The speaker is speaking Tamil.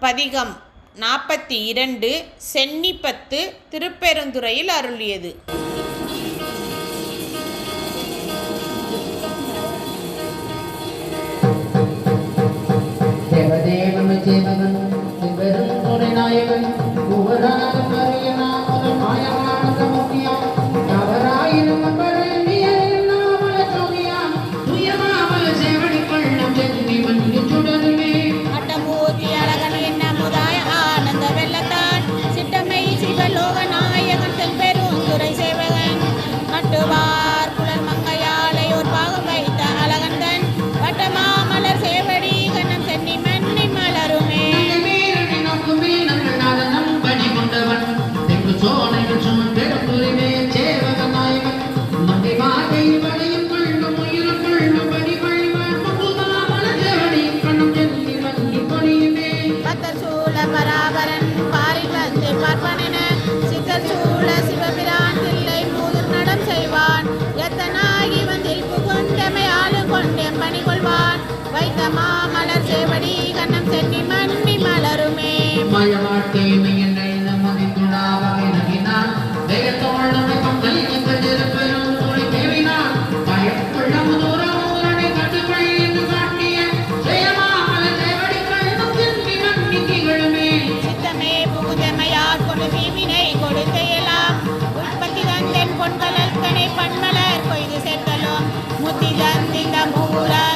பதிகம் நாற்பத்தி இரண்டு சென்னிப்பத்து திருப்பெருந்துறையில் அருளியது. தேவதே உம்முடைய வாழ்க்கையினை என்னை நமதிந்துடாவாக நகினான் தேயத்தோள் நமக்கும் நல்கின்ற திருப்பெரும் துணி தேவினான் பயத்துள்ளமு தூரம் உடனே கட்டுப்படி என்று கொய்து சேர்த்தலும் முத்தி தந்திந்த மூலர்